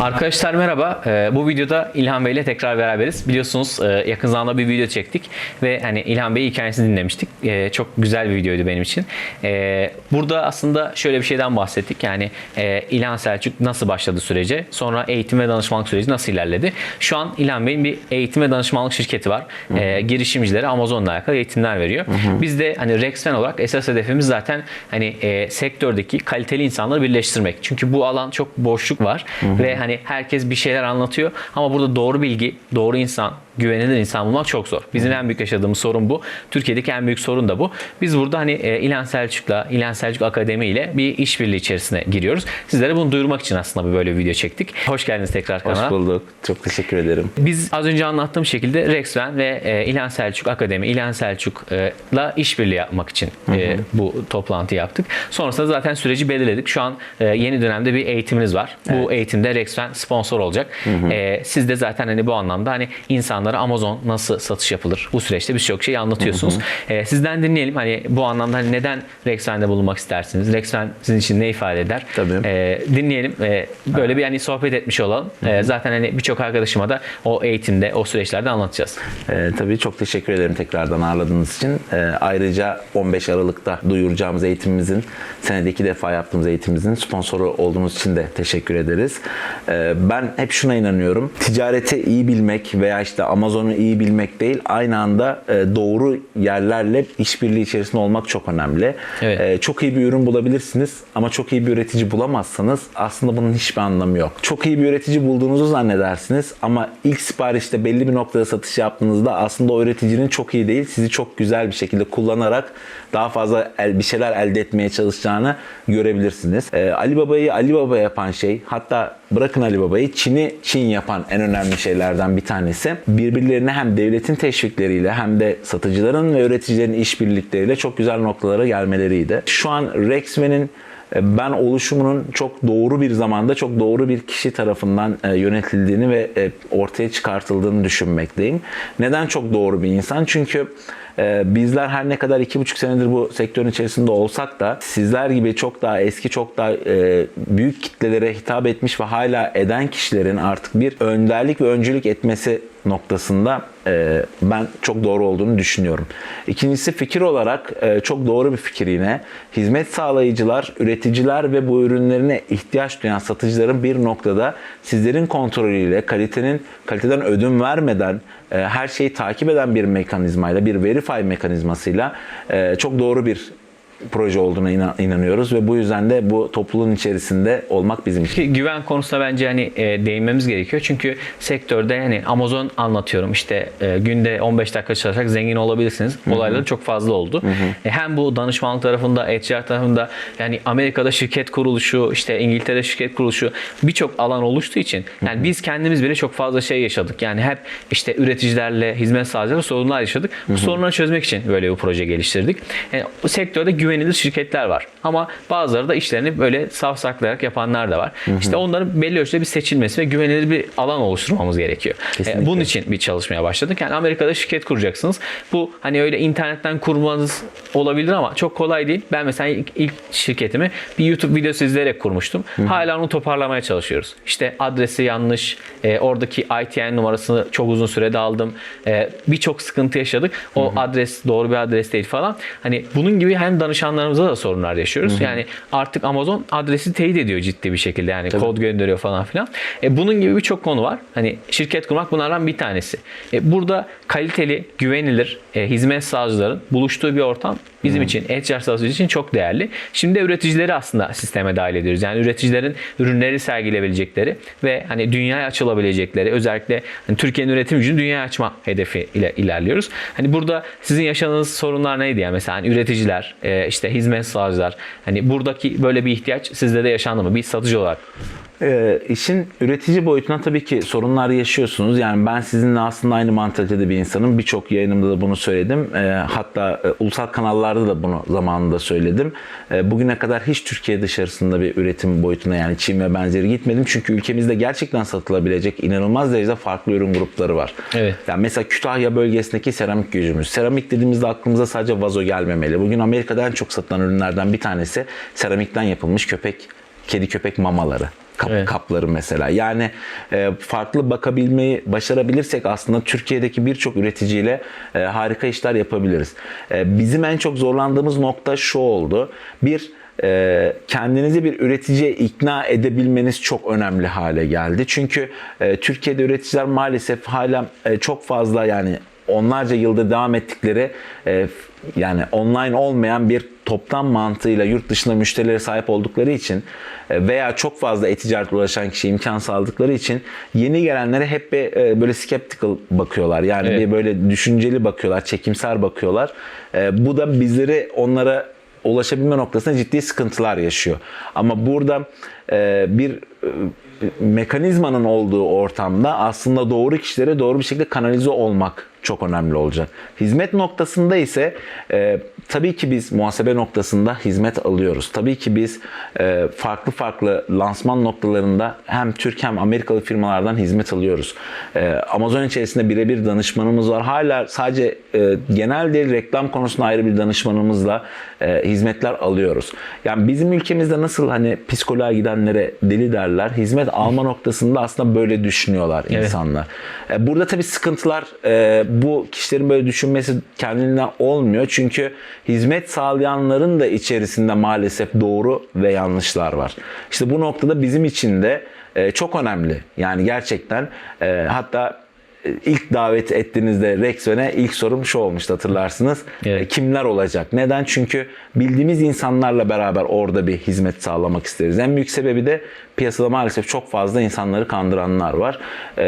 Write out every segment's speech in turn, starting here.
Arkadaşlar merhaba. Ee, bu videoda İlhan Bey ile tekrar beraberiz. Biliyorsunuz e, yakın zamanda bir video çektik ve hani İlhan Bey'in hikayesini dinlemiştik. E, çok güzel bir videoydu benim için. E, burada aslında şöyle bir şeyden bahsettik. Yani e, İlhan Selçuk nasıl başladı sürece, sonra eğitim ve danışmanlık süreci nasıl ilerledi. Şu an İlhan Bey'in bir eğitim ve danışmanlık şirketi var. E, girişimcilere Amazon'la alakalı eğitimler veriyor. Biz de hani Rexfen olarak esas hedefimiz zaten hani e, sektördeki kaliteli insanları birleştirmek. Çünkü bu alan çok boşluk var ve hani herkes bir şeyler anlatıyor. Ama burada doğru bilgi, doğru insan, güvenilir insan bulmak çok zor. Bizim en büyük yaşadığımız sorun bu. Türkiye'deki en büyük sorun da bu. Biz burada hani e, İlhan Selçuk'la, İlhan Selçuk Akademi ile bir işbirliği içerisine giriyoruz. Sizlere bunu duyurmak için aslında bir böyle bir video çektik. Hoş geldiniz tekrar kanala. Hoş bulduk. Çok teşekkür ederim. Biz az önce anlattığım şekilde Rexven ve e, İlhan Selçuk Akademi, İlhan Selçuk'la işbirliği yapmak için e, bu toplantı yaptık. Sonrasında zaten süreci belirledik. Şu an yeni dönemde bir eğitiminiz var. Bu eğitimde Rexven sponsor olacak. E, siz de zaten hani bu anlamda hani insanlara Amazon nasıl satış yapılır bu süreçte birçok şey anlatıyorsunuz. E, sizden dinleyelim hani bu anlamda hani neden Rexven'de bulunmak istersiniz? Rexven sizin için ne ifade eder? Tabii. E, dinleyelim. E, böyle bir hani sohbet etmiş olalım. E, zaten hani birçok arkadaşıma da o eğitimde, o süreçlerde anlatacağız. Ee, tabii çok teşekkür ederim tekrardan ağırladığınız için. Ee, ayrıca 15 Aralık'ta duyuracağımız eğitimimizin, senede iki defa yaptığımız eğitimimizin sponsoru olduğunuz için de teşekkür ederiz. Ee, ben hep şuna inanıyorum. Ticareti iyi bilmek veya işte Amazon'u iyi bilmek değil, aynı anda e, doğru yerlerle işbirliği içerisinde olmak çok önemli. Evet. Ee, çok iyi bir ürün bulabilirsiniz ama çok iyi bir üretici bulamazsanız aslında bunun hiçbir anlamı yok. Çok iyi bir üretici bulduğunuzu zannedersiniz ama ilk siparişte belli bir noktada satış yaptığınızda aslında o üreticinin çok iyi değil, sizi çok güzel bir şekilde kullanarak daha fazla bir şeyler elde etmeye çalışacağını görebilirsiniz. Ee, Ali Baba'yı Ali Baba yapan şey, hatta bırakın Ali Baba'yı Çin'i Çin yapan en önemli şeylerden bir tanesi birbirlerine hem devletin teşvikleriyle hem de satıcıların ve üreticilerin işbirlikleriyle çok güzel noktalara gelmeleriydi. Şu an Rexven'in e, ben oluşumunun çok doğru bir zamanda çok doğru bir kişi tarafından e, yönetildiğini ve e, ortaya çıkartıldığını düşünmekteyim. Neden çok doğru bir insan? Çünkü e, bizler her ne kadar iki buçuk senedir bu sektörün içerisinde olsak da sizler gibi çok daha eski, çok daha e, büyük kitlelere hitap etmiş ve hala eden kişilerin artık bir önderlik ve öncülük etmesi noktasında e, ben çok doğru olduğunu düşünüyorum. İkincisi fikir olarak e, çok doğru bir fikir yine. Hizmet sağlayıcılar, üreticiler ve bu ürünlerine ihtiyaç duyan satıcıların bir noktada sizlerin kontrolüyle kalitenin kaliteden ödün vermeden e, her şeyi takip eden bir mekanizmayla, bir verify mekanizmasıyla e, çok doğru bir proje olduğuna inan- inanıyoruz ve bu yüzden de bu topluluğun içerisinde olmak bizim için. Güven konusunda bence hani e, değinmemiz gerekiyor. Çünkü sektörde hani Amazon anlatıyorum işte e, günde 15 dakika çalışarak zengin olabilirsiniz. Olayları çok fazla oldu. E, hem bu danışmanlık tarafında, HR tarafında yani Amerika'da şirket kuruluşu, işte İngiltere'de şirket kuruluşu birçok alan oluştuğu için yani biz kendimiz bile çok fazla şey yaşadık. Yani hep işte üreticilerle, hizmet sağlayıcılarla sorunlar yaşadık. Bu sorunları çözmek için böyle bir proje geliştirdik. Yani bu sektörde güvenilir şirketler var. Ama bazıları da işlerini böyle safsaklayarak yapanlar da var. İşte onların belli ölçüde bir seçilmesi ve güvenilir bir alan oluşturmamız gerekiyor. Kesinlikle. E, bunun için bir çalışmaya başladık. Yani Amerika'da şirket kuracaksınız. Bu hani öyle internetten kurmanız olabilir ama çok kolay değil. Ben mesela ilk, ilk şirketimi bir YouTube videosu izleyerek kurmuştum. Hala onu toparlamaya çalışıyoruz. İşte adresi yanlış, e, oradaki ITN numarasını çok uzun sürede aldım. E, Birçok sıkıntı yaşadık. O adres doğru bir adres değil falan. Hani bunun gibi hem danışanlarımızda da sorunlar yaşıyoruz. Yani artık Amazon adresi teyit ediyor ciddi bir şekilde. Yani kod gönderiyor falan filan. E, bunun gibi birçok konu var. Hani şirket kurmak bunlardan bir tanesi. E, burada kaliteli, güvenilir e, hizmet sağlayıcıların buluştuğu bir ortam bizim için, HR sağlayıcı için çok değerli. Şimdi de üreticileri aslında sisteme dahil ediyoruz. Yani üreticilerin ürünleri sergileyebilecekleri ve hani dünyaya açılabilecekleri özellikle hani Türkiye'nin üretim gücünü dünyaya açma hedefi ile ilerliyoruz. Hani burada sizin yaşadığınız sorunlar neydi ya? Mesela hani üreticiler, e, işte hizmet sağlayıcılar. Hani buradaki böyle bir ihtiyaç sizde de yaşandı mı? Bir satıcı olarak. Ee, işin üretici boyutuna tabii ki sorunlar yaşıyorsunuz. Yani ben sizinle aslında aynı mantalitede bir insanım. Birçok yayınımda da bunu söyledim. Ee, hatta e, ulusal kanallarda da bunu zamanında söyledim. Ee, bugüne kadar hiç Türkiye dışarısında bir üretim boyutuna yani Çin ve benzeri gitmedim. Çünkü ülkemizde gerçekten satılabilecek inanılmaz derecede farklı ürün grupları var. Evet. Yani mesela Kütahya bölgesindeki seramik gücümüz. Seramik dediğimizde aklımıza sadece vazo gelmemeli. Bugün Amerika'da en çok satılan ürünlerden bir tanesi seramikten yapılmış köpek, kedi köpek mamaları. Kap- Evet. kapları mesela. Yani e, farklı bakabilmeyi başarabilirsek aslında Türkiye'deki birçok üreticiyle e, harika işler yapabiliriz. E, bizim en çok zorlandığımız nokta şu oldu. Bir e, kendinizi bir üreticiye ikna edebilmeniz çok önemli hale geldi. Çünkü e, Türkiye'de üreticiler maalesef hala e, çok fazla yani onlarca yılda devam ettikleri e, yani online olmayan bir toptan mantığıyla yurt dışında müşterilere sahip oldukları için e, veya çok fazla e-ticaretle uğraşan kişiye imkan sağladıkları için yeni gelenlere hep bir, e, böyle skeptical bakıyorlar. Yani Evet. bir böyle düşünceli bakıyorlar, çekimser bakıyorlar. E, bu da bizleri onlara ulaşabilme noktasında ciddi sıkıntılar yaşıyor. Ama burada bir mekanizmanın olduğu ortamda aslında doğru kişilere doğru bir şekilde kanalize olmak çok önemli olacak. Hizmet noktasında ise e, tabii ki biz muhasebe noktasında hizmet alıyoruz. Tabii ki biz e, farklı farklı lansman noktalarında hem Türk hem Amerikalı firmalardan hizmet alıyoruz. E, Amazon içerisinde birebir danışmanımız var. Hala sadece e, genel değil reklam konusunda ayrı bir danışmanımızla e, hizmetler alıyoruz. Yani bizim ülkemizde nasıl hani psikoloğa gidenlere deli derler. Hizmet alma noktasında aslında böyle düşünüyorlar insanlar. E, burada tabii sıkıntılar e, bu kişilerin böyle düşünmesi kendinden olmuyor. Çünkü hizmet sağlayanların da içerisinde maalesef doğru ve yanlışlar var. İşte bu noktada bizim için de e, çok önemli. Yani gerçekten e, hatta e, ilk davet ettiğinizde Rexven'e ilk sorum şu olmuştu hatırlarsınız. Evet. Kimler olacak? Neden? Çünkü bildiğimiz insanlarla beraber orada bir hizmet sağlamak isteriz. En büyük sebebi de piyasada maalesef çok fazla insanları kandıranlar var.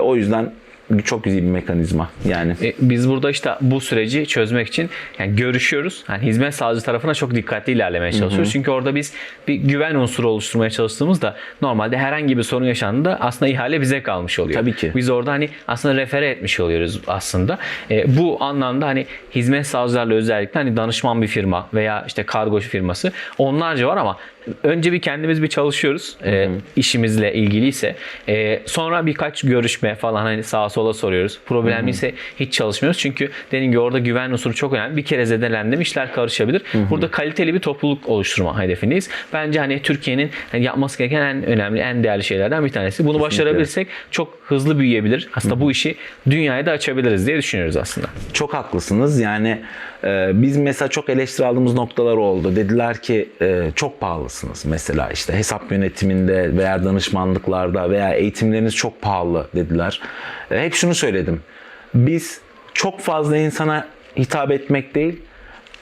O yüzden çok güzel bir mekanizma. Yani E, biz burada işte bu süreci çözmek için yani görüşüyoruz. Yani hizmet sağlayıcı tarafına çok dikkatli ilerlemeye çalışıyoruz. Çünkü orada biz bir güven unsuru oluşturmaya çalıştığımızda normalde herhangi bir sorun yaşandığında aslında ihale bize kalmış oluyor. Tabii ki. Biz orada hani aslında refere etmiş oluyoruz aslında. E, bu anlamda hani hizmet sağlayıcılarla özellikle hani danışman bir firma veya işte kargo firması onlarca var ama önce bir kendimiz bir çalışıyoruz e, işimizle ilgiliyse. E, sonra birkaç görüşme falan hani sağa sola soruyoruz. Problemliyse hiç çalışmıyoruz. Çünkü dediğim gibi orada güven unsuru çok önemli. Bir kere zedelendi mi işler karışabilir. Burada kaliteli bir topluluk oluşturma hedefindeyiz. Bence hani Türkiye'nin hani yapması gereken en önemli, en değerli şeylerden bir tanesi. Bunu başarabilirsek çok hızlı büyüyebilir. Aslında bu işi dünyaya da açabiliriz diye düşünüyoruz aslında. Çok haklısınız. Yani e, biz mesela çok eleştiri aldığımız noktalar oldu. Dediler ki e, çok pahalısınız mesela işte hesap yönetiminde veya danışmanlıklarda veya eğitimleriniz çok pahalı dediler. E, hep şunu söyledim. Biz çok fazla insana hitap etmek değil,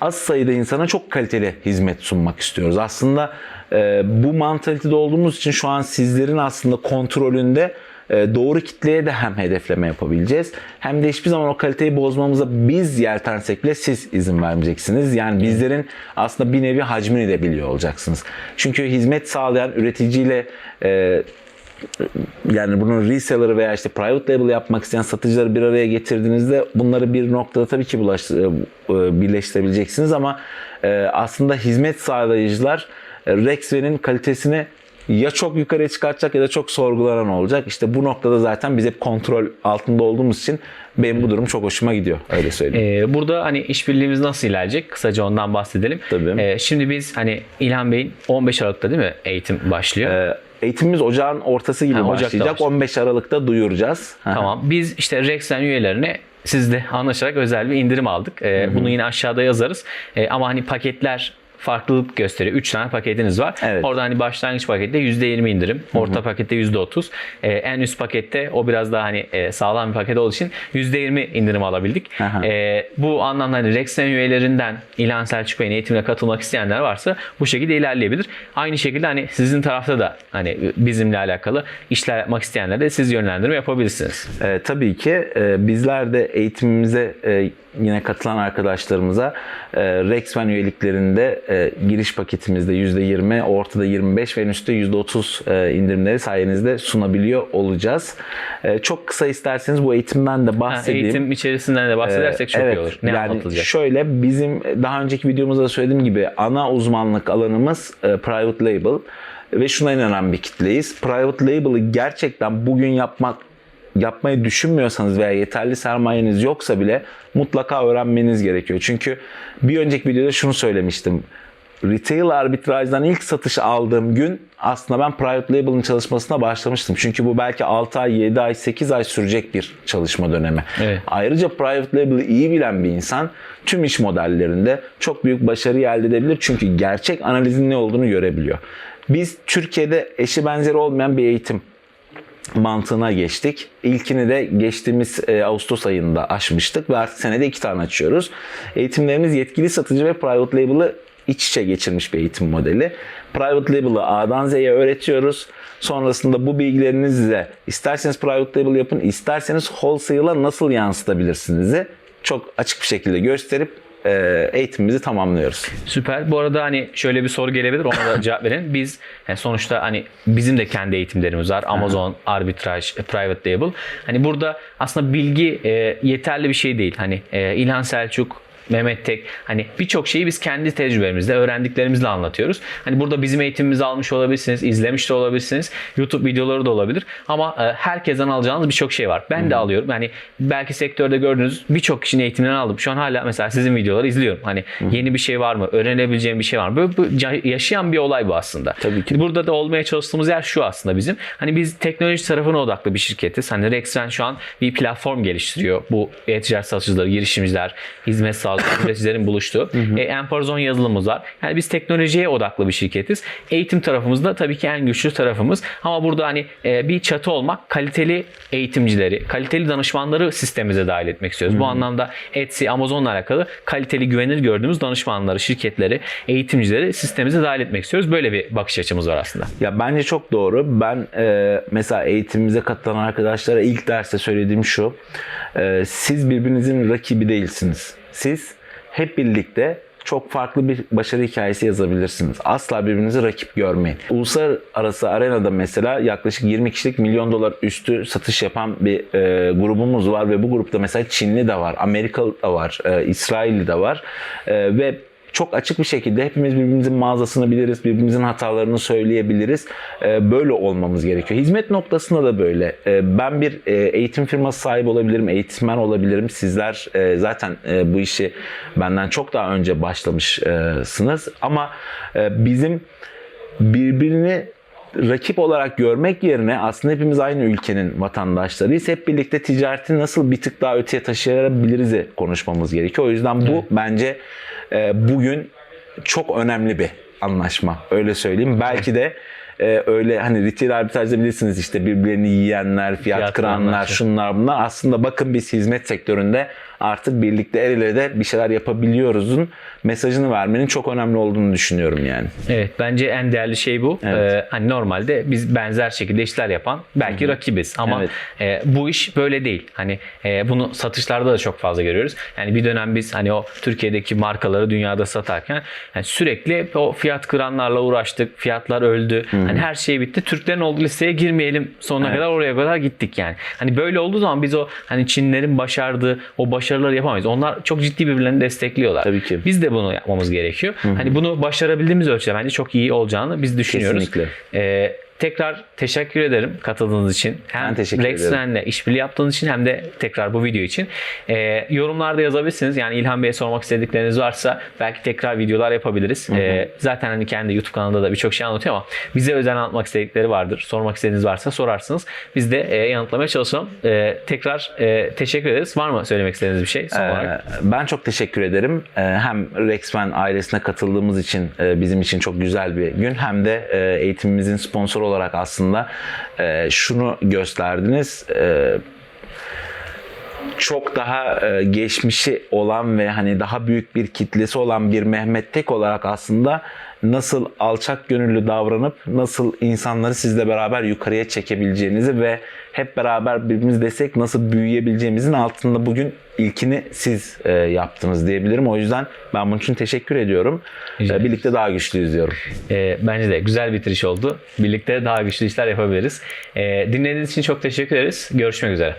az sayıda insana çok kaliteli hizmet sunmak istiyoruz. Aslında e, bu mantalitede olduğumuz için şu an sizlerin aslında kontrolünde doğru kitleye de hem hedefleme yapabileceğiz. Hem de hiçbir zaman o kaliteyi bozmamıza biz yeltensek bile siz izin vermeyeceksiniz. Yani bizlerin aslında bir nevi hacmini de biliyor olacaksınız. Çünkü hizmet sağlayan üreticiyle e, yani bunun reseller'ı veya işte private label yapmak isteyen satıcıları bir araya getirdiğinizde bunları bir noktada tabii ki bulaş, e, e, birleştirebileceksiniz ama e, aslında hizmet sağlayıcılar Rexven'in kalitesini ya çok yukarıya çıkartacak ya da çok sorgulanan olacak. İşte bu noktada zaten biz hep kontrol altında olduğumuz için benim bu durum çok hoşuma gidiyor. Öyle söyleyeyim. Ee, burada hani işbirliğimiz nasıl ilerleyecek? Kısaca ondan bahsedelim. Tabii. Ee, şimdi biz hani İlhan Bey'in 15 Aralık'ta değil mi eğitim başlıyor? E, eğitimimiz ocağın ortası gibi Ha, Ocak'ta başlayacak. başlıyor. 15 Aralık'ta duyuracağız. Tamam. Biz işte Rexen üyelerine sizle anlaşarak özel bir indirim aldık. Ee, bunu yine aşağıda yazarız. Ee, ama hani paketler farklılık gösteriyor. 3 tane paketiniz var. Evet. Orada hani başlangıç pakette %20 indirim. Orta pakette %30. Ee, en üst pakette o biraz daha hani e, sağlam bir paket olduğu için %20 indirim alabildik. Aha. Ee, bu anlamda hani Rexen üyelerinden İlhan Selçuk Bey'in eğitimine katılmak isteyenler varsa bu şekilde ilerleyebilir. Aynı şekilde hani sizin tarafta da hani bizimle alakalı işler yapmak isteyenler de siz yönlendirme yapabilirsiniz. E, tabii ki e, bizler de eğitimimize e, yine katılan arkadaşlarımıza e, Rexven üyeliklerinde e, giriş paketimizde %20, ortada 25 ve en üstte %30 e, indirimleri sayenizde sunabiliyor olacağız. E, çok kısa isterseniz bu eğitimden de Ha, bahsedeyim. eğitim içerisinden de bahsedersek çok Evet, iyi olur. Ne yani anlatılacak? Şöyle bizim daha önceki videomuzda da söylediğim gibi ana uzmanlık alanımız e, private label ve şuna inanan bir kitleyiz. Private label'ı gerçekten bugün yapmak yapmayı düşünmüyorsanız veya yeterli sermayeniz yoksa bile mutlaka öğrenmeniz gerekiyor. Çünkü bir önceki videoda şunu söylemiştim. Retail arbitrajdan ilk satış aldığım gün aslında ben private label'ın çalışmasına başlamıştım. Çünkü bu belki 6 ay, 7 ay, 8 ay sürecek bir çalışma dönemi. Evet. Ayrıca private label'ı iyi bilen bir insan tüm iş modellerinde çok büyük başarı elde edebilir. Çünkü gerçek analizin ne olduğunu görebiliyor. Biz Türkiye'de eşi benzeri olmayan bir eğitim mantığına geçtik. İlkini de geçtiğimiz e, Ağustos ayında açmıştık ve artık senede iki tane açıyoruz. Eğitimlerimiz yetkili satıcı ve private label'ı iç içe geçirmiş bir eğitim modeli. Private label'ı A'dan Z'ye öğretiyoruz. Sonrasında bu bilgilerinizle isterseniz private label yapın, isterseniz wholesale'a nasıl yansıtabilirsinizi çok açık bir şekilde gösterip e, eğitimimizi tamamlıyoruz. Süper. Bu arada hani şöyle bir soru gelebilir ona da cevap verin. Biz yani sonuçta hani bizim de kendi eğitimlerimiz var. Amazon, Arbitraj, e, Private Label. Hani burada aslında bilgi e, yeterli bir şey değil. Hani e, İlhan Selçuk Mehmet Tek hani birçok şeyi biz kendi tecrübemizle, öğrendiklerimizle anlatıyoruz. Hani burada bizim eğitimimizi almış olabilirsiniz, izlemiş de olabilirsiniz. YouTube videoları da olabilir. Ama e, herkesten alacağınız birçok şey var. Ben de alıyorum. Yani belki sektörde gördüğünüz birçok kişinin eğitimlerini aldım. Şu an hala mesela sizin videoları izliyorum. Hani yeni bir şey var mı? Öğrenebileceğim bir şey var mı? Böyle bu ca- yaşayan bir olay bu aslında. Tabii ki. Burada da olmaya çalıştığımız yer şu aslında bizim. Hani biz teknoloji tarafına odaklı bir şirketiz. Hani Rexren şu an bir platform geliştiriyor. Bu e-ticaret satıcıları, girişimciler, hizmet sağlayıcılar, üreticilerin buluştuğu. E, Emperzon yazılımımız var. Yani biz teknolojiye odaklı bir şirketiz. Eğitim tarafımız da tabii ki en güçlü tarafımız. Ama burada hani e, bir çatı olmak kaliteli eğitimcileri, kaliteli danışmanları sistemimize dahil etmek istiyoruz. Bu anlamda Etsy, Amazon'la alakalı kaliteli güvenilir gördüğümüz danışmanları, şirketleri, eğitimcileri sistemimize dahil etmek istiyoruz. Böyle bir bakış açımız var aslında. Ya bence çok doğru. Ben e, mesela eğitimimize katılan arkadaşlara ilk derste söylediğim şu. E, siz birbirinizin rakibi değilsiniz. Siz hep birlikte çok farklı bir başarı hikayesi yazabilirsiniz. Asla birbirinizi rakip görmeyin. Uluslararası arenada mesela yaklaşık 20 kişilik milyon dolar üstü satış yapan bir e, grubumuz var ve bu grupta mesela Çinli de var, Amerikalı da var, e, İsrailli de var E, ve çok açık bir şekilde hepimiz birbirimizin mağazasını biliriz, birbirimizin hatalarını söyleyebiliriz. Ee, Böyle olmamız gerekiyor. Hizmet noktasında da böyle. Ee, Ben bir e, eğitim firması sahibi olabilirim, eğitmen olabilirim. Sizler e, zaten e, bu işi benden çok daha önce başlamışsınız. Ama bizim birbirini rakip olarak görmek yerine aslında hepimiz aynı ülkenin vatandaşlarıyız. Hep birlikte ticareti nasıl bir tık daha öteye taşıyabiliriz konuşmamız gerekiyor. O yüzden bu bence e, bugün çok önemli bir anlaşma. Öyle söyleyeyim. Belki de e, öyle hani retail arbitrajda bilirsiniz işte birbirlerini yiyenler, fiyat, Fiyat kıranlar, kıranlar. şunlar bunlar. Aslında bakın biz hizmet sektöründe artık birlikte el ele de bir şeyler yapabiliyoruz'un mesajını vermenin çok önemli olduğunu düşünüyorum yani. Evet bence en değerli şey bu. Evet. Ee, hani normalde biz benzer şekilde işler yapan belki rakibiz ama Evet. e, bu iş böyle değil. Hani e, bunu satışlarda da çok fazla görüyoruz. Yani bir dönem biz hani o Türkiye'deki markaları dünyada satarken yani sürekli o fiyat kıranlarla uğraştık. Fiyatlar öldü. Hani her şey bitti. Türklerin olduğu listeye girmeyelim sonuna Evet. kadar oraya kadar gittik yani. Hani böyle olduğu zaman biz o hani Çinlerin başardığı o başarıları yapamayız. Onlar çok ciddi birbirlerini destekliyorlar. Tabii ki. Biz de bunu yapmamız gerekiyor. Hani bunu başarabildiğimiz ölçüde bence çok iyi olacağını biz düşünüyoruz. Kesinlikle. Ee, tekrar teşekkür ederim katıldığınız için. Hem Ben teşekkür ederim. Rexren'le işbirliği yaptığınız için hem de tekrar bu video için. Ee, yorumlarda yazabilirsiniz. Yani İlhan Bey'e sormak istedikleriniz varsa belki tekrar videolar yapabiliriz. Ee, zaten hani kendi YouTube kanalında da birçok şey anlatıyor ama bize özel anlatmak istedikleri vardır. Sormak istediğiniz varsa sorarsınız. Biz de e, yanıtlamaya çalışalım. Ee, tekrar e, teşekkür ederiz. Var mı söylemek istediğiniz bir şey son olarak? Ee, Ben çok teşekkür ederim. Hem Rexman ailesine katıldığımız için e, bizim için çok güzel bir gün hem de e, eğitimimizin sponsoru olarak aslında e, şunu gösterdiniz. E, çok daha e, geçmişi olan ve hani daha büyük bir kitlesi olan bir Mehmet Tek olarak aslında nasıl alçak gönüllü davranıp nasıl insanları sizle beraber yukarıya çekebileceğinizi ve hep beraber birbirimiz destek nasıl büyüyebileceğimizin altında bugün ilkini siz e, yaptınız diyebilirim. O yüzden ben bunun için teşekkür ediyorum. E, birlikte daha güçlüyüz diyorum. E, bence de güzel bitiriş oldu. Birlikte daha güçlü işler yapabiliriz. E, dinlediğiniz için çok teşekkür ederiz. Görüşmek üzere.